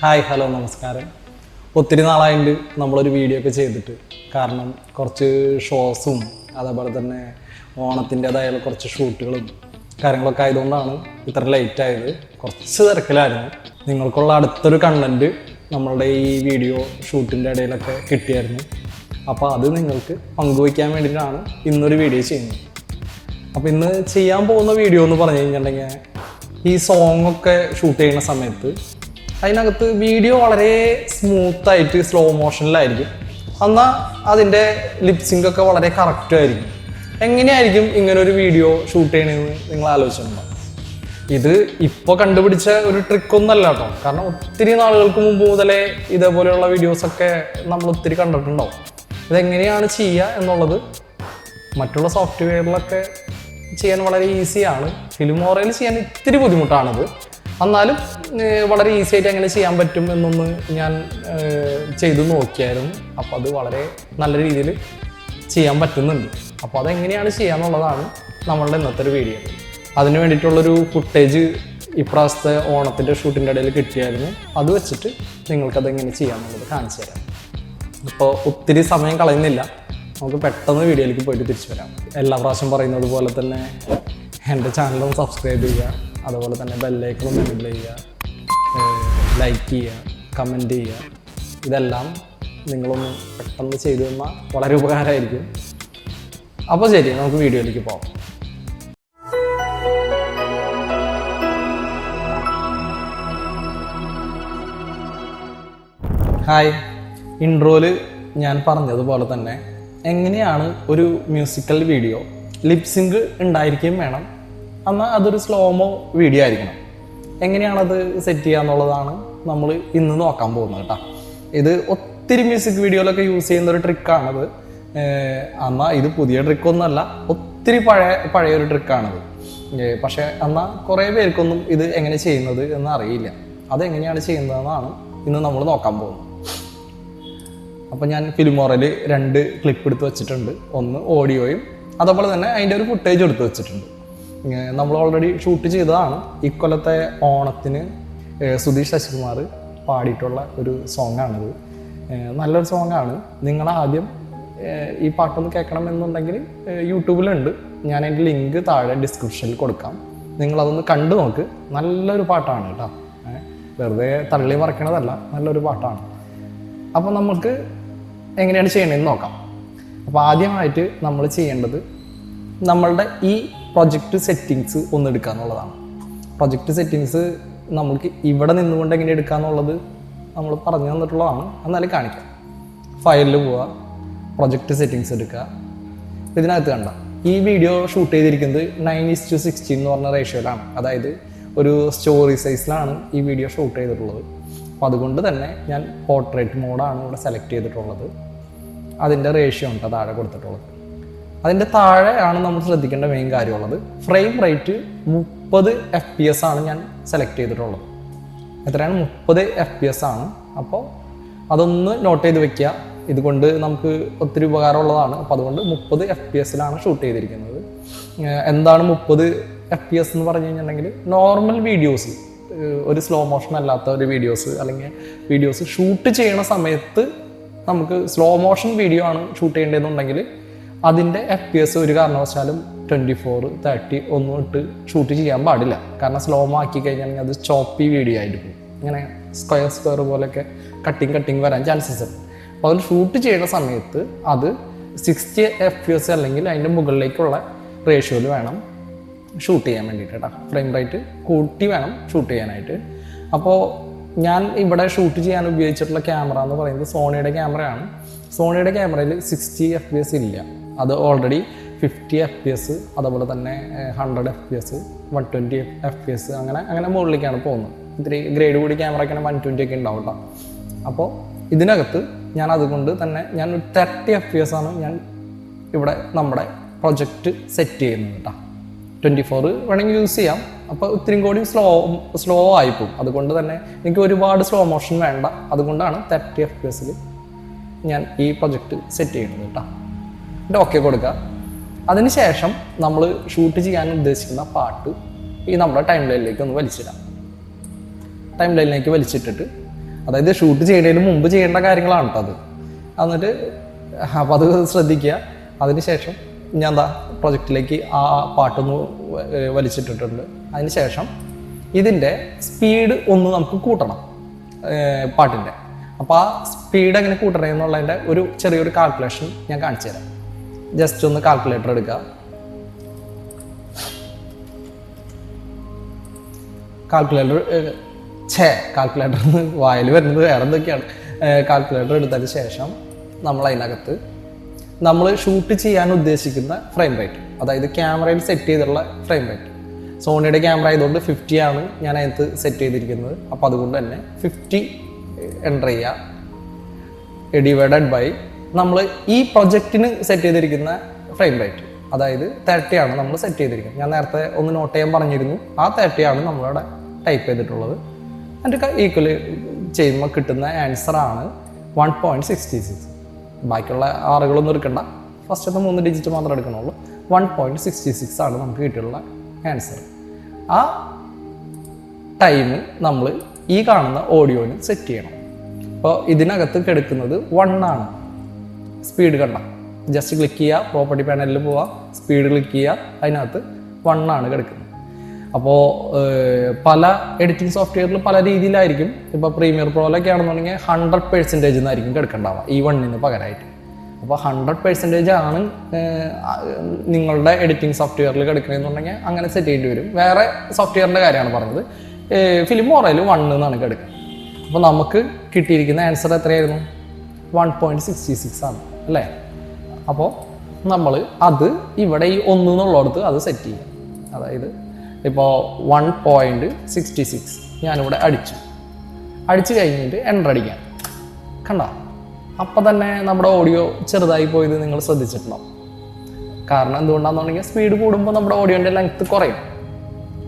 Hi hello നമസ്കാരം. ഒത്തിരി നാളായിട്ട് നമ്മളൊരു വീഡിയോ ഒക്കെ ചെയ്തിട്ട്. കാരണം കുറച്ച് ഷോസും അതേപോലെ തന്നെ ഓണത്തിന്റെതായുള്ള കുറച്ച് ഷൂട്ടുകളും കാര്യങ്ങളൊക്കെ ആയതുകൊണ്ടാണ് ഇത്ര ലേറ്റ് ആയത്. കുറച്ച് തിരക്കിലായിരുന്നു. നിങ്ങൾക്കുള്ള അടുത്തൊരു കണ്ടന്റ് നമ്മളുടെ ഈ വീഡിയോ ഷൂട്ടിന്റെ ഇടയിലൊക്കെ കിട്ടിയായിരുന്നു. അപ്പോൾ അത് നിങ്ങൾക്ക് പങ്കുവയ്ക്കാൻ വേണ്ടിയിട്ടാണ് ഇന്നൊരു വീഡിയോ ചെയ്യുന്നത്. അപ്പോൾ ഇന്ന് ചെയ്യാൻ പോകുന്ന വീഡിയോ എന്ന് പറഞ്ഞു കഴിഞ്ഞിട്ടുണ്ടെങ്കിൽ ഈ സോങ്ങൊക്കെ ഷൂട്ട് ചെയ്യുന്ന സമയത്ത് അതിനകത്ത് വീഡിയോ വളരെ സ്മൂത്തായിട്ട് സ്ലോ മോഷനിലായിരിക്കും എന്നാൽ അതിന്റെ ലിപ്സിംഗ് ഒക്കെ വളരെ കറക്റ്റും ആയിരിക്കും. എങ്ങനെയായിരിക്കും ഇങ്ങനെ ഒരു വീഡിയോ ഷൂട്ട് ചെയ്യണമെന്ന് നിങ്ങൾ ആലോചിച്ചിട്ടുണ്ടോ? ഇത് ഇപ്പോൾ കണ്ടുപിടിച്ച ഒരു ട്രിക്കൊന്നല്ല കേട്ടോ. കാരണം ഒത്തിരി നാളുകൾക്ക് മുമ്പ് മുതലേ ഇതേപോലെയുള്ള വീഡിയോസൊക്കെ നമ്മൾ ഒത്തിരി കണ്ടിട്ടുണ്ടാവും. ഇതെങ്ങനെയാണ് ചെയ്യുക എന്നുള്ളത് മറ്റുള്ള സോഫ്റ്റ്വെയറിലൊക്കെ ചെയ്യാൻ വളരെ ഈസിയാണ് ഫിലിമോറയിൽ ചെയ്യാൻ ഇത്തിരി ബുദ്ധിമുട്ടാണത്. എന്നാലും വളരെ ഈസി ആയിട്ട് എങ്ങനെ ചെയ്യാൻ പറ്റും എന്നൊന്ന് ഞാൻ ചെയ്തു നോക്കിയായിരുന്നു. അപ്പോൾ അത് വളരെ നല്ല രീതിയിൽ ചെയ്യാൻ പറ്റുന്നുണ്ട്. അപ്പോൾ അതെങ്ങനെയാണ് ചെയ്യാന്നുള്ളതാണ് നമ്മളുടെ ഇന്നത്തെ ഒരു വീഡിയോ അതിന് വേണ്ടിയിട്ടുള്ളൊരു ഫുട്ടേജ് ഇപ്രാവശ്യത്തെ ഓണത്തിന്റെ ഷൂട്ടിന്റെ ഇടയിൽ കിട്ടിയായിരുന്നു. അത് വെച്ചിട്ട് നിങ്ങൾക്കത് എങ്ങനെ ചെയ്യാമെന്നുള്ളത് കാണിച്ചു തരാം. ഇപ്പോൾ ഒത്തിരി സമയം കളയുന്നില്ല. നമുക്ക് പെട്ടെന്ന് വീഡിയോയിലേക്ക് പോയിട്ട് തിരിച്ചു വരാം. എല്ലാ പ്രാവശ്യം പറയുന്നത് പോലെ തന്നെ എന്റെ ചാനലും സബ്സ്ക്രൈബ് ചെയ്യുക. അതുപോലെ തന്നെ ബെല്ലൈക്കണും എനേബിൾ ചെയ്യുക ലൈക്ക് ചെയ്യുക കമന്റ് ചെയ്യുക. ഇതെല്ലാം നിങ്ങളൊന്ന് പെട്ടെന്ന് ചെയ്തു തന്നാൽ വളരെ ഉപകാരമായിരിക്കും. അപ്പോൾ ശരി നമുക്ക് വീഡിയോയിലേക്ക് പോകാം ഹായ് ഇൻട്രോയിൽ ഞാൻ പറഞ്ഞതുപോലെ തന്നെ എങ്ങനെയാണ് ഒരു മ്യൂസിക്കൽ വീഡിയോ ലിപ്സിങ്ക് ഉണ്ടായിരിക്കുകയും വേണം. എന്നാൽ അതൊരു സ്ലോമോ വീഡിയോ ആയിരിക്കണം. എങ്ങനെയാണത് സെറ്റ് ചെയ്യുക എന്നുള്ളതാണ് നമ്മൾ ഇന്ന് നോക്കാൻ പോകുന്നത് കേട്ടോ. ഇത് ഒത്തിരി മ്യൂസിക് വീഡിയോയിലൊക്കെ യൂസ് ചെയ്യുന്ന ഒരു ട്രിക്കാണത് എന്നാൽ ഇത് പുതിയ ട്രിക്കൊന്നുമല്ല ഒത്തിരി പഴയ പഴയൊരു ട്രിക്കാണത് പക്ഷെ എന്നാൽ കുറേ പേർക്കൊന്നും ഇത് എങ്ങനെ ചെയ്യുന്നത് എന്ന് അറിയില്ല അതെങ്ങനെയാണ് ചെയ്യുന്നതെന്നാണ് ഇന്ന് നമ്മൾ നോക്കാൻ പോകുന്നത്. അപ്പോൾ ഞാൻ ഫിലിമോറയിൽ രണ്ട് ക്ലിപ്പ് എടുത്ത് വെച്ചിട്ടുണ്ട്. ഒന്ന് ഓഡിയോയും അതേപോലെ തന്നെ അതിന്റെ ഒരു ഫുട്ടേജ് എടുത്ത് വെച്ചിട്ടുണ്ട്. നമ്മൾ ഓൾറെഡി ഷൂട്ട് ചെയ്തതാണ്. ഇക്കൊല്ലത്തെ ഓണത്തിന് സുധീഷ് ശശികുമാർ പാടിയിട്ടുള്ള ഒരു സോങ്ങാണിത് നല്ലൊരു സോങ്ങാണ് നിങ്ങൾ ആദ്യം ഈ പാട്ടൊന്ന് കേൾക്കണം എന്നുണ്ടെങ്കിൽ യൂട്യൂബിലുണ്ട്. ഞാൻ അതിന്റെ ലിങ്ക് താഴെ ഡിസ്ക്രിപ്ഷനിൽ കൊടുക്കാം. നിങ്ങളതൊന്ന് കണ്ടു നോക്ക്. നല്ലൊരു പാട്ടാണ് കേട്ടോ. വെറുതെ തള്ളി മറക്കണതല്ല നല്ലൊരു പാട്ടാണ്. അപ്പോൾ നമുക്ക് എങ്ങനെയാണ് ചെയ്യണമെന്ന് നോക്കാം. അപ്പോൾ ആദ്യമായിട്ട് നമ്മൾ ചെയ്യേണ്ടത് നമ്മളുടെ ഈ പ്രൊജക്റ്റ് സെറ്റിങ്സ് ഒന്ന് എടുക്കുക എന്നുള്ളതാണ് പ്രൊജക്റ്റ് സെറ്റിങ്സ് നമ്മൾക്ക് ഇവിടെ നിന്നുകൊണ്ട് എങ്ങനെ എടുക്കുക എന്നുള്ളത് നമ്മൾ പറഞ്ഞു തന്നിട്ടുള്ളതാണ്. എന്നാലും കാണിക്കാം. ഫയലിൽ പോവുക പ്രൊജക്റ്റ് സെറ്റിങ്സ് എടുക്കുക. ഇതിനകത്ത് കണ്ട. ഈ വീഡിയോ ഷൂട്ട് ചെയ്തിരിക്കുന്നത് നയൻ ഈസ് ടു സിക്സ്റ്റീൻ എന്ന് പറഞ്ഞ റേഷ്യോയിലാണ് അതായത് ഒരു സ്റ്റോറി സൈസിലാണ് ഈ വീഡിയോ ഷൂട്ട് ചെയ്തിട്ടുള്ളത്. അപ്പോൾ അതുകൊണ്ട് തന്നെ ഞാൻ പോർട്രേറ്റ് മോഡാണ് ഇവിടെ സെലക്ട് ചെയ്തിട്ടുള്ളത്. അതിന്റെ റേഷ്യോ ഉണ്ട് താഴെ കൊടുത്തിട്ടുള്ളത്. അതിന്റെ താഴെയാണ് നമ്മൾ ശ്രദ്ധിക്കേണ്ട മെയിൻ കാര്യമുള്ളത്. ഫ്രെയിം റേറ്റ് മുപ്പത് എഫ് പി എസ് ആണ് ഞാൻ സെലക്ട് ചെയ്തിട്ടുള്ളത്. എത്രയാണ്? മുപ്പത് എഫ് പി എസ് ആണ്. അപ്പോൾ അതൊന്ന് നോട്ട് ചെയ്ത് വെക്കുക. ഇതുകൊണ്ട് നമുക്ക് ഒത്തിരി ഉപകാരമുള്ളതാണ്. അപ്പോൾ അതുകൊണ്ട് മുപ്പത് എഫ് പി എസിലാണ് ഷൂട്ട് ചെയ്തിരിക്കുന്നത്. എന്താണ് മുപ്പത് എഫ് പി എസ് എന്ന് പറഞ്ഞു കഴിഞ്ഞിട്ടുണ്ടെങ്കിൽ നോർമൽ വീഡിയോസ് ഒരു സ്ലോ മോഷൻ അല്ലാത്ത ഒരു വീഡിയോസ് അല്ലെങ്കിൽ വീഡിയോസ് ഷൂട്ട് ചെയ്യണ സമയത്ത് നമുക്ക് സ്ലോ മോഷൻ വീഡിയോ ആണ് ഷൂട്ട് ചെയ്യേണ്ടതെന്നുണ്ടെങ്കിൽ അതിന്റെ എഫ് പി എസ് ഒരു കാരണവശാലും ട്വന്റി ഫോർ തേർട്ടി ഒന്നും ഇട്ട് ഷൂട്ട് ചെയ്യാൻ പാടില്ല. കാരണം സ്ലോ ആക്കി കഴിഞ്ഞാൽ അത് ചോപ്പി വീഡിയോ ആയിട്ട് പോകും ഇങ്ങനെ സ്ക്വയർ സ്ക്വയർ പോലെയൊക്കെ കട്ടിങ് കട്ടിങ് വരാൻ ചാൻസസ് ഉണ്ട്. അപ്പോൾ അത് ഷൂട്ട് ചെയ്യുന്ന സമയത്ത് അത് സിക്സ്റ്റി എഫ് പി എസ് അല്ലെങ്കിൽ അതിന്റെ മുകളിലേക്കുള്ള റേഷ്യോയിൽ വേണം ഷൂട്ട് ചെയ്യാൻ വേണ്ടിയിട്ട് കേട്ടോ. ഫ്രെയിം റേറ്റ് കൂട്ടി വേണം ഷൂട്ട് ചെയ്യാനായിട്ട്. അപ്പോൾ ഞാൻ ഇവിടെ ഷൂട്ട് ചെയ്യാൻ ഉപയോഗിച്ചിട്ടുള്ള ക്യാമറ എന്ന് പറയുന്നത് സോണിയുടെ ക്യാമറയാണ് സോണിയുടെ ക്യാമറയിൽ സിക്സ്റ്റി എഫ് പി എസ് ഇല്ല. അത് already fifty F P S അതുപോലെ തന്നെ hundred F P S one twenty F P S അങ്ങനെ അങ്ങനെ മുകളിലേക്കാണ് പോകുന്നത്. ഇത്തിരി ഗ്രേഡ് കൂടി ക്യാമറയ്ക്കാണ് വൺ ട്വന്റി ഒക്കെ ഉണ്ടാവും കേട്ടോ അപ്പോൾ ഇതിനകത്ത് ഞാൻ അതുകൊണ്ട് തന്നെ ഞാൻ തേർട്ടി എഫ് പി എസ് ആണ് ഞാൻ ഇവിടെ നമ്മുടെ പ്രൊജക്റ്റ് സെറ്റ് ചെയ്യുന്നത് കേട്ടോ ട്വന്റി ഫോർ വേണമെങ്കിൽ യൂസ് ചെയ്യാം. അപ്പോൾ ഇത്തിരി കൂടി സ്ലോ സ്ലോ ആയിപ്പോവും. അതുകൊണ്ട് തന്നെ എനിക്ക് ഒരുപാട് സ്ലോ മോഷൻ വേണ്ട. അതുകൊണ്ടാണ് തേർട്ടി എഫ് പി എസിൽ ഞാൻ ഈ പ്രൊജക്റ്റ് സെറ്റ് ചെയ്യുന്നത് കേട്ടോ എന്നിട്ട് ഓക്കെ കൊടുക്കുക അതിനുശേഷം നമ്മൾ ഷൂട്ട് ചെയ്യാൻ ഉദ്ദേശിക്കുന്ന പാട്ട് ഈ നമ്മുടെ ടൈം ലൈനിലേക്ക് ഒന്ന് വലിച്ചിടാം ടൈം ലൈനിലേക്ക് വലിച്ചിട്ടിട്ട് അതായത് ഷൂട്ട് ചെയ്യുന്നതിന് മുമ്പ് ചെയ്യേണ്ട കാര്യങ്ങളാണ് കേട്ടോ അത്. എന്നിട്ട് അപ്പോൾ അത് ശ്രദ്ധിക്കുക. അതിനുശേഷം ഞാൻ എന്താ പ്രൊജക്റ്റിലേക്ക് ആ പാട്ടൊന്ന് വലിച്ചിട്ടിട്ടുണ്ട്. അതിനുശേഷം ഇതിന്റെ സ്പീഡ് ഒന്ന് നമുക്ക് കൂട്ടണം പാട്ടിന്റെ അപ്പോൾ ആ സ്പീഡ് എങ്ങനെ കൂട്ടണം എന്നുള്ളതിന്റെ ഒരു ചെറിയൊരു കാൽക്കുലേഷൻ ഞാൻ കാണിച്ചു തരാം ജസ്റ്റ് ഒന്ന് കാൽക്കുലേറ്റർ എടുക്കുക കാൽക്കുലേറ്റർ ഛേ കാൽക്കുലേറ്റർ വായിൽ വരുന്നത് വേറെ എന്തൊക്കെയാണ്? കാൽക്കുലേറ്റർ എടുത്തതിന് ശേഷം നമ്മൾ അതിനകത്ത് നമ്മൾ ഷൂട്ട് ചെയ്യാൻ ഉദ്ദേശിക്കുന്ന ഫ്രെയിം റേറ്റ് അതായത് ക്യാമറയിൽ സെറ്റ് ചെയ്തിട്ടുള്ള ഫ്രെയിം റേറ്റ് സോണിയുടെ ക്യാമറ ആയതുകൊണ്ട് ഫിഫ്റ്റി ആണ് ഞാൻ അതിനകത്ത് സെറ്റ് ചെയ്തിരിക്കുന്നത്. അപ്പോൾ അതുകൊണ്ട് തന്നെ ഫിഫ്റ്റി എന്റർ ചെയ്യുക. ഡിവൈഡഡ് ബൈ നമ്മൾ ഈ പ്രൊജക്റ്റിന് സെറ്റ് ചെയ്തിരിക്കുന്ന ഫ്രെയിം റേറ്റ് അതായത് തേർട്ടിയാണ് നമ്മൾ സെറ്റ് ചെയ്തിരിക്കുന്നത്. ഞാൻ നേരത്തെ ഒന്ന് നോട്ട് ചെയ്യാൻ പറഞ്ഞിരുന്നു. ആ തേർട്ടിയാണ് നമ്മളവിടെ ടൈപ്പ് ചെയ്തിട്ടുള്ളത്. എന്നിട്ട് ഈക്വൽ ചെയ്യുമ്പോൾ കിട്ടുന്ന ആൻസർ ആണ് വൺ പോയിന്റ് സിക്സ്റ്റി സിക്സ് ബാക്കിയുള്ള ആറുകളൊന്നും എടുക്കണ്ട. ഫസ്റ്റത്തെ മൂന്ന് ഡിജിറ്റ് മാത്രമേ എടുക്കണുള്ളൂ. വൺ പോയിന്റ് സിക്സ്റ്റി സിക്സ് ആണ് നമുക്ക് കിട്ടിയിട്ടുള്ള ആൻസർ ആ ടൈം നമ്മൾ ഈ കാണുന്ന ഓഡിയോന് സെറ്റ് ചെയ്യണം. അപ്പോൾ ഇതിനകത്ത് കിടക്കുന്നത് വൺ ആണ്. സ്പീഡ് കണ്ട. ജസ്റ്റ് ക്ലിക്ക് ചെയ്യുക പ്രോപ്പർട്ടി പാനലിൽ പോവുക സ്പീഡ് ക്ലിക്ക് ചെയ്യുക അതിനകത്ത് വണ്ണാണ് കിടക്കുന്നത്. അപ്പോൾ പല എഡിറ്റിംഗ് സോഫ്റ്റ്വെയറിൽ പല രീതിയിലായിരിക്കും. ഇപ്പോൾ പ്രീമിയർ പ്രോയിലൊക്കെ ആണെന്നുണ്ടെങ്കിൽ ഹൺഡ്രഡ് പെർസെന്റേജ് എന്നായിരിക്കും കിടക്കണ്ടാവുക ഈ വണ്ണിന് പകരമായിട്ട് അപ്പോൾ ഹൺഡ്രഡ് പെർസെന്റേജ് ആണ് നിങ്ങളുടെ എഡിറ്റിംഗ് സോഫ്റ്റ്വെയറിൽ കിടക്കണമെന്നുണ്ടെങ്കിൽ അങ്ങനെ സെറ്റ് ചെയ്യേണ്ടി വരും. വേറെ സോഫ്റ്റ്വെയറിന്റെ കാര്യമാണ് പറഞ്ഞത്. ഫിലിം ഓറയിൽ വൺ എന്നാണ് കിടക്കുക അപ്പോൾ നമുക്ക് കിട്ടിയിരിക്കുന്ന ആൻസർ എത്രയായിരുന്നു? വൺ പോയിന്റ് സിക്സ്റ്റി സിക്സ് ആണ്. അല്ലേ? അപ്പോൾ നമ്മൾ അത് ഇവിടെ ഈ ഒന്ന് എന്നുള്ളടത്ത് അത് സെറ്റ് ചെയ്യും. അതായത് ഇപ്പോൾ വൺ പോയിന്റ് സിക്സ്റ്റി സിക്സ് ഞാനിവിടെ അടിച്ചു. അടിച്ചു കഴിഞ്ഞിട്ട് എന്റർ അടിക്കാം. കണ്ട? അപ്പം തന്നെ നമ്മുടെ ഓഡിയോ ചെറുതായി പോയത് നിങ്ങൾ ശ്രദ്ധിച്ചിട്ടുണ്ടോ കാരണം എന്തുകൊണ്ടാണെന്നുണ്ടെങ്കിൽ സ്പീഡ് കൂടുമ്പോൾ നമ്മുടെ ഓഡിയോന്റെ ലെങ്ത്ത് കുറയും.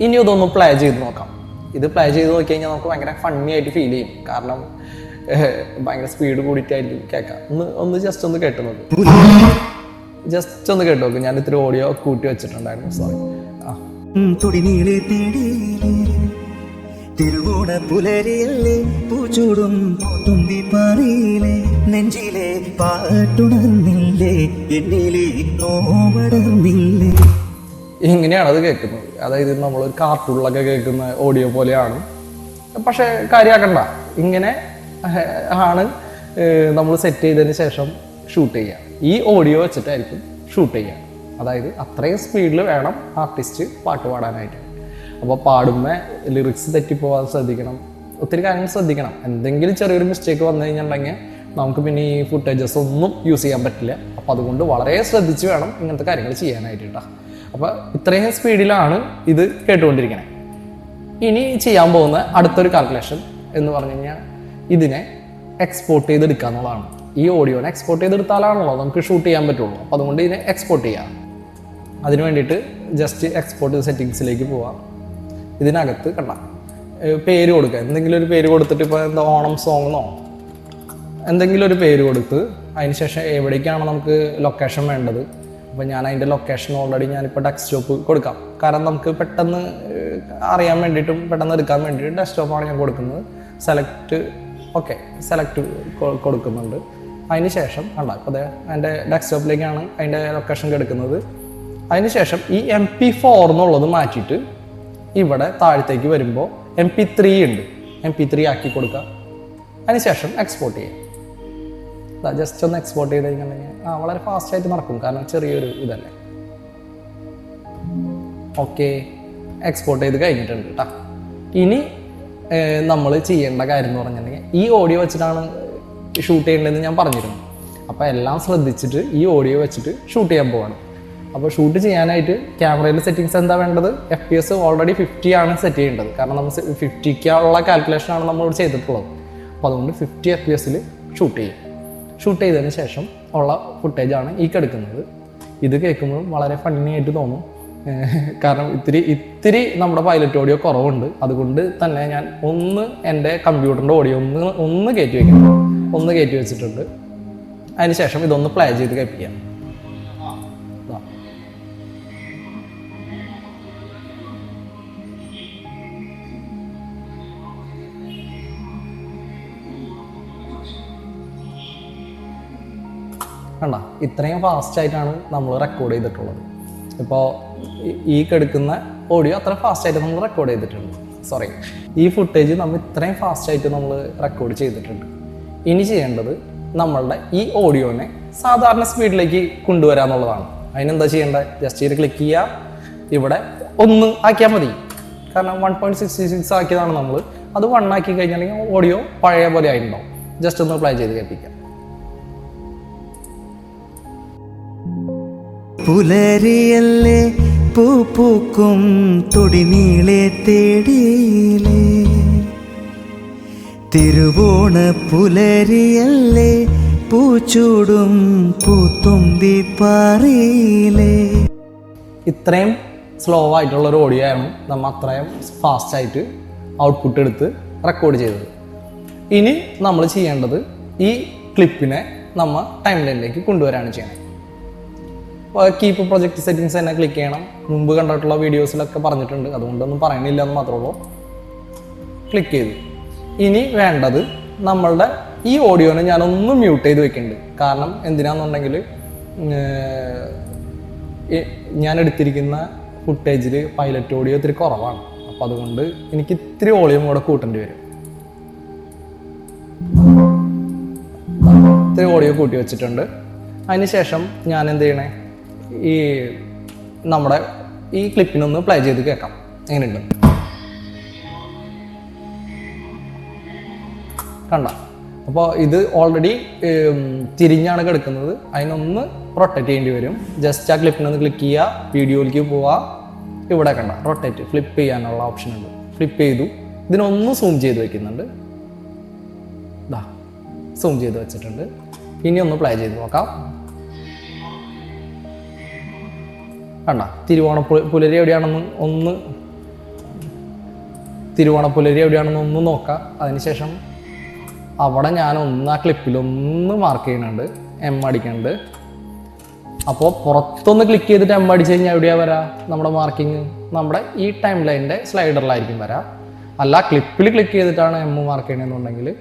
ഇനി ഇതൊന്ന് പ്ലേ ചെയ്ത് നോക്കാം. ഇത് പ്ലേ ചെയ്ത് നോക്കി കഴിഞ്ഞാൽ നമുക്ക് ഭയങ്കര ഫണ്ണി ആയിട്ട് ഫീൽ ചെയ്യും. കാരണം ഭയങ്കര സ്പീഡ് കൂടിയിട്ടായിരിക്കും കേൾക്കാം ഒന്ന് ഒന്ന് ജസ്റ്റ് ഒന്ന് കേട്ട് നോക്ക്. ജസ്റ്റ് ഒന്ന് കേട്ട് നോക്ക്. ഞാൻ ഇത്തിരി ഓഡിയോ കൂട്ടി വെച്ചിട്ടുണ്ടായിരുന്നു. സോറി ആ. തുടിനീളെ തേടിയില്ലേ തിരുവോണ പുലരിയല്ലേ പൂച്ചൂടും തുമ്പി പാറിയില്ലേ നെഞ്ചിലെ പാട്ടുണർന്നില്ലേ എന്നിലെ നോവടർന്നില്ലേ. ഇങ്ങനെയാണ് അത് കേൾക്കുന്നത്. അതായത് നമ്മൾ കാർട്ടൂണിലൊക്കെ കേൾക്കുന്ന ഓഡിയോ പോലെയാണ്. പക്ഷെ കാര്യമാക്കണ്ട ഇങ്ങനെ ആണ് നമ്മൾ സെറ്റ് ചെയ്തതിന് ശേഷം ഷൂട്ട് ചെയ്യുക. ഈ ഓഡിയോ വെച്ചിട്ടായിരിക്കും ഷൂട്ട് ചെയ്യുക. അതായത് അത്രയും സ്പീഡിൽ വേണം ആർട്ടിസ്റ്റ് പാട്ട് പാടാനായിട്ട്. അപ്പോൾ പാടുമ്പോൾ ലിറിക്സ് തെറ്റിപ്പോവാൻ ശ്രദ്ധിക്കണം. ഒത്തിരി കാര്യങ്ങൾ ശ്രദ്ധിക്കണം. എന്തെങ്കിലും ചെറിയൊരു മിസ്റ്റേക്ക് വന്നു കഴിഞ്ഞിട്ടുണ്ടെങ്കിൽ നമുക്ക് പിന്നെ ഈ ഫുട്ടേജസ് ഒന്നും യൂസ് ചെയ്യാൻ പറ്റില്ല. അപ്പോൾ അതുകൊണ്ട് വളരെ ശ്രദ്ധിച്ച് വേണം ഇങ്ങനത്തെ കാര്യങ്ങൾ ചെയ്യാനായിട്ട് കേട്ടോ അപ്പോൾ ഇത്രയും സ്പീഡിലാണ് ഇത് കേട്ടുകൊണ്ടിരിക്കുന്നത് ഇനി ചെയ്യാൻ പോകുന്ന അടുത്തൊരു കാൽക്കുലേഷൻ എന്ന് പറഞ്ഞു കഴിഞ്ഞാൽ ഇതിനെ എക്സ്പോർട്ട് ചെയ്തെടുക്കുക എന്നുള്ളതാണ് ഈ ഓഡിയോനെ എക്സ്പോർട്ട് ചെയ്തെടുത്താലാണല്ലോ നമുക്ക് ഷൂട്ട് ചെയ്യാൻ പറ്റുള്ളൂ. അപ്പോൾ അതുകൊണ്ട് ഇതിനെ എക്സ്പോർട്ട് ചെയ്യാം. അതിന് വേണ്ടിയിട്ട് ജസ്റ്റ് എക്സ്പോർട്ട് സെറ്റിങ്സിലേക്ക് പോവാം. ഇതിനകത്ത് കണ്ട പേര് കൊടുക്കുക എന്തെങ്കിലും ഒരു പേര് കൊടുത്തിട്ട് ഇപ്പോൾ എന്താ ഓണം സോങ് എന്നോ? എന്തെങ്കിലും ഒരു പേര് കൊടുത്ത് അതിനുശേഷം എവിടേക്കാണ് നമുക്ക് ലൊക്കേഷൻ വേണ്ടത്? അപ്പോൾ ഞാൻ അതിന്റെ ലൊക്കേഷൻ ഓൾറെഡി ഞാനിപ്പോൾ ഡെസ്ക്ടോപ്പ് കൊടുക്കാം. കാരണം നമുക്ക് പെട്ടെന്ന് അറിയാൻ വേണ്ടിയിട്ടും പെട്ടെന്ന് എടുക്കാൻ വേണ്ടിയിട്ട് ഡെസ്ക്ടോപ്പാണ് ഞാൻ കൊടുക്കുന്നത്. സെലക്ട് ഓക്കെ സെലക്ട് കൊടുക്കുന്നുണ്ട്. അതിന് ശേഷം കണ്ട അതെ എന്റെ ഡെസ്ക്ടോപ്പിലേക്കാണ് അതിന്റെ ലൊക്കേഷൻ എടുക്കുന്നത് അതിന് ശേഷം ഈ എം പി ഫോർ എന്നുള്ളത് മാറ്റിയിട്ട് ഇവിടെ താഴത്തേക്ക് വരുമ്പോൾ എം പി ത്രീ ഉണ്ട്. എം പി ത്രീ ആക്കി കൊടുക്കുക അതിനുശേഷം എക്സ്പോർട്ട് ചെയ്യാം. ജസ്റ്റ് ഒന്ന് എക്സ്പോർട്ട് ചെയ്ത് കഴിഞ്ഞിട്ടുണ്ടെങ്കിൽ ആ വളരെ ഫാസ്റ്റ് ആയിട്ട് നടക്കും. കാരണം ചെറിയൊരു ഇതല്ലേ. ഓക്കെ എക്സ്പോർട്ട് ചെയ്ത് കഴിഞ്ഞിട്ടുണ്ട് കേട്ടോ ഇനി നമ്മൾ ചെയ്യേണ്ട കാര്യം എന്ന് പറഞ്ഞിട്ടുണ്ടെങ്കിൽ ഈ ഓഡിയോ വെച്ചിട്ടാണ് ഷൂട്ട് ചെയ്യേണ്ടതെന്ന് ഞാൻ പറഞ്ഞിരുന്നു. അപ്പോൾ എല്ലാം ശ്രദ്ധിച്ചിട്ട് ഈ ഓഡിയോ വെച്ചിട്ട് ഷൂട്ട് ചെയ്യാൻ പോവാണ്. അപ്പോൾ ഷൂട്ട് ചെയ്യാനായിട്ട് ക്യാമറയിൽ സെറ്റിങ്സ് എന്താ വേണ്ടത്? F P S already fifty ആണ് സെറ്റ് ചെയ്യേണ്ടത്. കാരണം നമ്മൾ ഫിഫ്റ്റിക്കുള്ള കാൽക്കുലേഷനാണ് നമ്മൾ ചെയ്തിട്ടുള്ളത്. അപ്പോൾ അതുകൊണ്ട് ഫിഫ്റ്റി എഫ് പി എസിൽ ഷൂട്ട് ചെയ്യും. ഷൂട്ട് ചെയ്തതിന് ശേഷം ഉള്ള ഫുട്ടേജാണ് ഈ കിടക്കുന്നത്. ഇത് കേൾക്കുമ്പോഴും വളരെ ഫണ്ണി ആയിട്ട് തോന്നും. കാരണം ഇത്തിരി ഇത്തിരി നമ്മുടെ പൈലറ്റ് ഓഡിയോ കുറവുണ്ട്. അതുകൊണ്ട് തന്നെ ഞാൻ ഒന്ന് എന്റെ കമ്പ്യൂട്ടറിന്റെ ഓഡിയോ ഒന്ന് ഒന്ന് കയറ്റി വെക്കുന്നു ഒന്ന് കയറ്റി വെച്ചിട്ടുണ്ട്. അതിനുശേഷം ഇതൊന്ന് പ്ലേ ചെയ്ത് കേൾപ്പിക്കാം. കണ്ട ഇത്രയും ഫാസ്റ്റായിട്ടാണ് നമ്മൾ റെക്കോർഡ് ചെയ്തിട്ടുള്ളത്. ഇപ്പോൾ ഈ കെടുക്കുന്ന ഓഡിയോ അത്ര ഫാസ്റ്റായിട്ട് നമ്മൾ റെക്കോർഡ് ചെയ്തിട്ടുണ്ട്. സോറി ഈ ഫുട്ടേജ് നമ്മൾ ഇത്രയും ഫാസ്റ്റായിട്ട് നമ്മൾ റെക്കോർഡ് ചെയ്തിട്ടുണ്ട്. ഇനി ചെയ്യേണ്ടത് നമ്മളുടെ ഈ ഓഡിയോനെ സാധാരണ സ്പീഡിലേക്ക് കൊണ്ടുവരാന്നുള്ളതാണ് അതിനെന്താ ചെയ്യേണ്ടത്? ജസ്റ്റ് ഇത് ക്ലിക്ക് ചെയ്യുക ഇവിടെ ഒന്ന് ആക്കിയാൽ മതി. കാരണം വൺ പോയിന്റ് സിക്സ്റ്റി സിക്സ് ആക്കിയതാണ് നമ്മൾ. അത് വൺ ആക്കി കഴിഞ്ഞാൽ ഓഡിയോ പഴയ പോലെ ആയിട്ടുണ്ടാവും. ജസ്റ്റ് ഒന്ന് പ്ലേ ചെയ്ത് കേൾപ്പിക്കാം. പുലരിയല്ലേ പൂ പൂക്കും തൊടിനീളെ തേടിയിലേ തിരുവോണ പുലരിയല്ലേ പൂച്ചൂടും പൂത്തുമ്പി പാറിയിലേ ഇത്രയും സ്ലോ ആയിട്ടുള്ള ഒരു ഓഡിയോ ആയിരുന്നു നമ്മൾ അത്രയും ഫാസ്റ്റ് ആയിട്ട് ഔട്ട്പുട്ട് എടുത്ത് റെക്കോർഡ് ചെയ്തത്. ഇനി നമ്മൾ ചെയ്യേണ്ടത് ഈ ക്ലിപ്പിനെ നമ്മൾ ടൈം ലൈനിലേക്ക് കൊണ്ടുവരാണ് ചെയ്യണത് കീപ്പ് പ്രൊജക്ട് സെറ്റിങ്സ് തന്നെ ക്ലിക്ക് ചെയ്യണം. മുമ്പ് കണ്ടിട്ടുള്ള വീഡിയോസിലൊക്കെ പറഞ്ഞിട്ടുണ്ട്. അതുകൊണ്ടൊന്നും പറയണില്ല എന്ന് മാത്രമേ ഉള്ളൂ. ക്ലിക്ക് ചെയ്തു. ഇനി വേണ്ടത് നമ്മളുടെ ഈ ഓഡിയോനെ ഞാനൊന്ന് മ്യൂട്ട് ചെയ്ത് വെക്കുന്നുണ്ട് കാരണം എന്തിനാണെന്നുണ്ടെങ്കിൽ ഞാൻ എടുത്തിരിക്കുന്ന ഫുട്ടേജിൽ പൈലറ്റ് ഓഡിയോ ഇത്തിരി കുറവാണ്. അപ്പം അതുകൊണ്ട് എനിക്ക് ഇത്തിരി വോളിയം കൂടെ കൂട്ടേണ്ടി വരും. ഇത്തിരി ഓഡിയോ കൂട്ടി വെച്ചിട്ടുണ്ട്. അതിന് ശേഷം ഞാൻ എന്ത് ചെയ്യണേ? ഈ നമ്മുടെ ഈ ക്ലിപ്പിനൊന്ന് പ്ലേ ചെയ്ത് കേൾക്കാം. എങ്ങനെയുണ്ട്? കണ്ട. അപ്പോൾ ഇത് ഓൾറെഡി തിരിഞ്ഞാണ് കിടക്കുന്നത്. അതിനൊന്ന് റൊട്ടേറ്റ് ചെയ്യേണ്ടി വരും. ജസ്റ്റ് ആ ക്ലിപ്പിനൊന്ന് ക്ലിക്ക് ചെയ്യുക വീഡിയോയിലേക്ക് പോവുക ഇവിടെ കണ്ട റൊട്ടേറ്റ് ഫ്ലിപ്പ് ചെയ്യാനുള്ള ഓപ്ഷൻ ഉണ്ട്. ഫ്ലിപ്പ് ചെയ്തു. ഇതിനൊന്ന് സൂം ചെയ്ത് വെക്കുന്നുണ്ട്. ഇതാ സൂം ചെയ്ത് വെച്ചിട്ടുണ്ട്. ഇനി ഒന്ന് പ്ലേ ചെയ്ത് നോക്കാം. കണ്ട തിരുവോണ പുലരി എവിടെയാണെന്ന് ഒന്ന് തിരുവോണ പുലരി എവിടെയാണെന്ന് ഒന്ന് നോക്കാം. അതിനുശേഷം അവിടെ ഞാൻ ഒന്ന് ആ ക്ലിപ്പിൽ ഒന്ന് മാർക്ക് ചെയ്യുന്നുണ്ട് എം അടിക്കുന്നുണ്ട്. അപ്പോൾ പുറത്തൊന്ന് ക്ലിക്ക് ചെയ്തിട്ട് എം അടിച്ച് കഴിഞ്ഞാൽ എവിടെയാണ് വരാ? നമ്മുടെ മാർക്കിങ് നമ്മുടെ ഈ ടൈം ലൈനിന്റെ സ്ലൈഡറിലായിരിക്കും വരാം. അല്ല ക്ലിപ്പിൽ ക്ലിക്ക് ചെയ്തിട്ടാണ് എം മാർക്ക് ചെയ്യണമെന്നുണ്ടെങ്കിൽ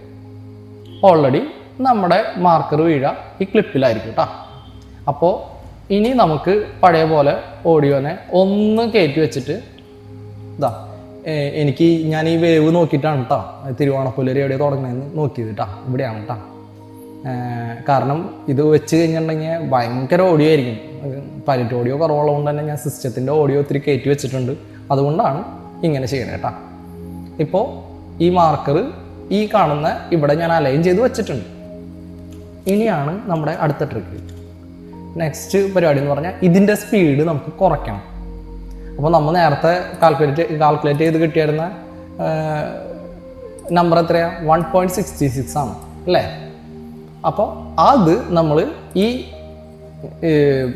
ഓൾറെഡി നമ്മുടെ മാർക്കർ വീഴ ഈ ക്ലിപ്പിലായിരിക്കും കേട്ടോ അപ്പോൾ ഇനി നമുക്ക് പഴയ പോലെ ഓഡിയോനെ ഒന്ന് കയറ്റി വെച്ചിട്ട് ഇതാ എനിക്ക് ഞാൻ ഈ വേവ് നോക്കിയിട്ടാണ് കേട്ടോ തിരുവോണപ്പുലരി എവിടെയാണ് തുടങ്ങുന്നതെന്ന് നോക്കിയത് കേട്ടോ ഇവിടെയാണ് കേട്ടോ കാരണം ഇത് വെച്ച് കഴിഞ്ഞിട്ടുണ്ടെങ്കിൽ ഭയങ്കര ഓഡിയോ ആയിരിക്കും. പൈലറ്റ് ഓഡിയോ കുറവുള്ളതുകൊണ്ട് തന്നെ ഞാൻ സിസ്റ്റത്തിന്റെ ഓഡിയോ ഒത്തിരി കയറ്റി വെച്ചിട്ടുണ്ട്. അതുകൊണ്ടാണ് ഇങ്ങനെ ചെയ്യണത് കേട്ടോ ഇപ്പോൾ ഈ മാർക്കർ ഈ കാണുന്ന ഇവിടെ ഞാൻ അലൈൻ ചെയ്ത് വെച്ചിട്ടുണ്ട്. ഇനിയാണ് നമ്മുടെ അടുത്ത ട്രിക്ക് നെക്സ്റ്റ് പരിപാടി എന്ന് പറഞ്ഞാൽ ഇതിന്റെ സ്പീഡ് നമുക്ക് കുറയ്ക്കണം. അപ്പോൾ നമ്മൾ നേരത്തെ കാൽക്കുലേറ്റ് കാൽക്കുലേറ്റ് ചെയ്ത് കിട്ടിയിരുന്ന നമ്പർ എത്രയാണ് വൺ പോയിന്റ് സിക്സ്റ്റി സിക്സ് ആണ്. അല്ലേ? അപ്പോൾ അത് നമ്മൾ ഈ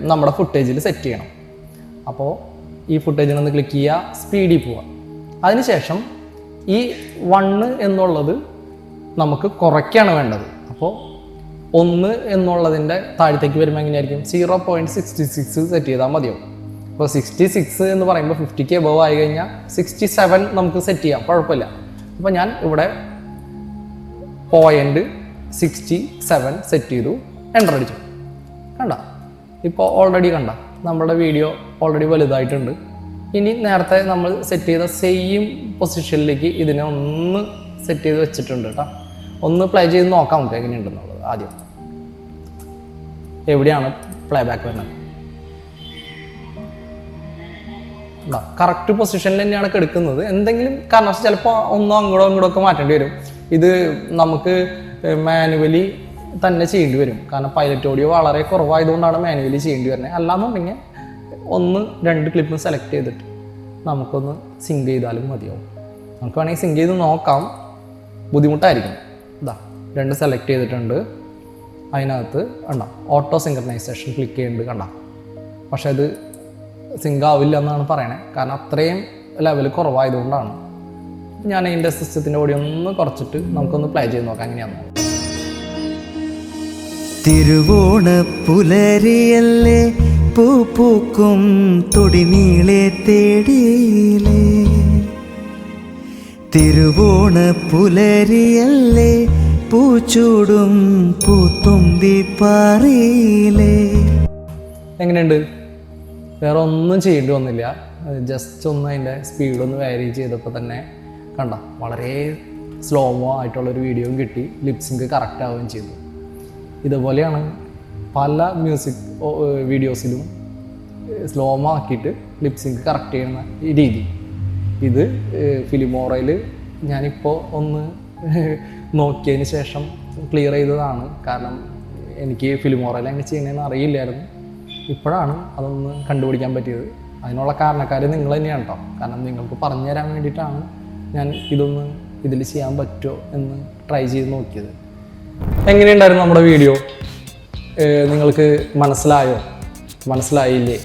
നമ്മുടെ ഫുട്ടേജിൽ സെറ്റ് ചെയ്യണം. അപ്പോൾ ഈ ഫുട്ടേജിൽ നിന്ന് ക്ലിക്ക് ചെയ്യുക സ്പീഡിൽ പോവുക അതിനുശേഷം ഈ വണ്ണ് എന്നുള്ളത് നമുക്ക് കുറയ്ക്കുകയാണ് വേണ്ടത്. അപ്പോൾ ഒന്ന് എന്നുള്ളതിന്റെ താഴത്തേക്ക് വരുമ്പോൾ എങ്ങനെയായിരിക്കും? Zero point sixty six set ചെയ്താൽ മതിയാവും. അപ്പോൾ സിക്സ്റ്റി സിക്സ് എന്ന് പറയുമ്പോൾ ഫിഫ്റ്റിക്ക് എബവ് ആയി കഴിഞ്ഞാൽ സിക്സ്റ്റി സെവൻ നമുക്ക് സെറ്റ് ചെയ്യാം. കുഴപ്പമില്ല. അപ്പോൾ ഞാൻ ഇവിടെ പോയിന്റ് സിക്സ്റ്റി സെവൻ സെറ്റ് ചെയ്തു. എന്റർ അടിച്ചു. കണ്ട? ഇപ്പോൾ ഓൾറെഡി കണ്ട? നമ്മുടെ വീഡിയോ ഓൾറെഡി വലുതായിട്ടുണ്ട്. ഇനി നേരത്തെ നമ്മൾ സെറ്റ് ചെയ്ത സെയിം പൊസിഷനിലേക്ക് ഇതിനെ ഒന്ന് സെറ്റ് ചെയ്ത് വെച്ചിട്ടുണ്ട് കേട്ടോ. ഒന്ന് പ്ലേ ചെയ്ത് നോക്കാം നമുക്ക് എങ്ങനെയുണ്ടെന്നുള്ളത് ആദ്യം. എവിടെയാണ് പ്ലേ ബാക്ക് വരുന്നത് കറക്റ്റ് പൊസിഷനിൽ തന്നെയാണ് കിടക്കുന്നത് എന്തെങ്കിലും കാരണം ചിലപ്പോൾ ഒന്നോ അങ്ങോട്ടോ അങ്ങോട്ടോ ഒക്കെ മാറ്റേണ്ടി വരും. ഇത് നമുക്ക് മാനുവലി തന്നെ ചെയ്യേണ്ടി വരും. കാരണം പൈലറ്റ് ഓഡിയോ വളരെ കുറവായതുകൊണ്ടാണ് മാനുവലി ചെയ്യേണ്ടി വരുന്നത്. അല്ലാന്നുണ്ടെങ്കിൽ ഒന്ന് രണ്ട് ക്ലിപ്പും സെലക്ട് ചെയ്തിട്ട് നമുക്കൊന്ന് സിങ്ക് ചെയ്താലും മതിയാവും. നമുക്ക് വേണമെങ്കിൽ സിങ്ക് ചെയ്ത് നോക്കാം. ബുദ്ധിമുട്ടായിരിക്കും. രണ്ട് സെലക്ട് ചെയ്തിട്ടുണ്ട്. അതിനകത്ത് കണ്ട? ഓട്ടോ സിങ്കർണൈസേഷൻ ക്ലിക്ക് ചെയ്യുന്നുണ്ട് കണ്ട? പക്ഷെ അത് സിങ്ക് ആവില്ല എന്നാണ് പറയണേ. കാരണം അത്രയും ലെവൽ കുറവായതുകൊണ്ടാണ്. ഞാൻ അതിന്റെ സിസ്റ്റത്തിന്റെ ഓടി ഒന്ന് കുറച്ചിട്ട് നമുക്കൊന്ന് പ്ലേ ചെയ്ത് നോക്കാം. എങ്ങനെയാണെന്ന് തിരുവോണ പുലരിയല്ലേ പൂ പൂക്കും തൊടിനീളെ തേടിയിലേ തിരുവോണ പുലരിയല്ലേ പൂച്ചൂടും പൂത്തുമ്പി പറയിലേ. എങ്ങനെയുണ്ട്? വേറെ ഒന്നും ചെയ്യേണ്ടി വന്നില്ല. ജസ്റ്റ് ഒന്ന് അതിന്റെ സ്പീഡൊന്ന് വാരി ചെയ്തപ്പോൾ തന്നെ കണ്ട? വളരെ സ്ലോമോ ആയിട്ടുള്ളൊരു വീഡിയോയും കിട്ടി. ലിപ്സിങ്ക് കറക്റ്റ് ആവുകയും ചെയ്തു. ഇതുപോലെയാണ് പല മ്യൂസിക് വീഡിയോസിലും സ്ലോമോ ആക്കിയിട്ട് ലിപ്സിങ്ക് കറക്റ്റ് ചെയ്യുന്ന രീതി. ഇത് ഫിലിമോറയിൽ ഞാനിപ്പോൾ ഒന്ന് നോക്കിയതിന് ശേഷം ക്ലിയർ ചെയ്തതാണ്. കാരണം എനിക്ക് ഫിലിമോറയിൽ എങ്ങനെ ചെയ്യണമെന്ന് അറിയില്ലായിരുന്നു. ഇപ്പോഴാണ് അതൊന്ന് കണ്ടുപിടിക്കാൻ പറ്റിയത്. അതിനുള്ള കാരണക്കാർ നിങ്ങൾ തന്നെയാണ് കേട്ടോ. കാരണം നിങ്ങൾക്ക് പറഞ്ഞു തരാൻ വേണ്ടിയിട്ടാണ് ഞാൻ ഇതൊന്ന് ഇതിൽ ചെയ്യാൻ പറ്റുമോ എന്ന് ട്രൈ ചെയ്ത് നോക്കിയത്. എങ്ങനെയുണ്ടായിരുന്നു നമ്മുടെ വീഡിയോ നിങ്ങൾക്ക് മനസ്സിലായോ? മനസ്സിലായില്ലേ?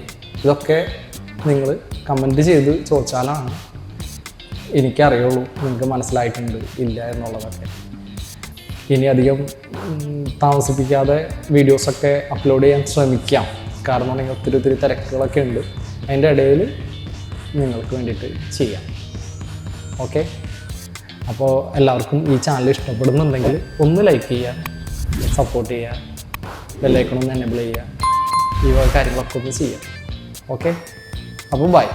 ഇതൊക്കെ നിങ്ങൾ കമന്റ് ചെയ്ത് ചോദിച്ചാലാണ് എനിക്കറിയുള്ളൂ നിങ്ങൾക്ക് മനസ്സിലായിട്ടുണ്ട് ഇല്ല എന്നുള്ളതൊക്കെ. ഇനി അധികം താമസിപ്പിക്കാതെ വീഡിയോസൊക്കെ അപ്ലോഡ് ചെയ്യാൻ ശ്രമിക്കാം. കാരണം നിങ്ങൾ ഒത്തിരി ഒത്തിരി തിരക്കുകളൊക്കെ ഉണ്ട്. അതിന്റെ ഇടയിൽ നിങ്ങൾക്ക് വേണ്ടിയിട്ട് ചെയ്യാം. ഓക്കെ? അപ്പോൾ എല്ലാവർക്കും ഈ ചാനൽ ഇഷ്ടപ്പെടുന്നുണ്ടെങ്കിൽ ഒന്ന് ലൈക്ക് ചെയ്യുക സപ്പോർട്ട് ചെയ്യുക വെല്ലേക്കണം ഒന്ന് എനേബിൾ ചെയ്യുക ഈ കാര്യങ്ങളൊക്കെ ഒന്ന് ചെയ്യാം ഓക്കെ? അപ്പോൾ ബൈ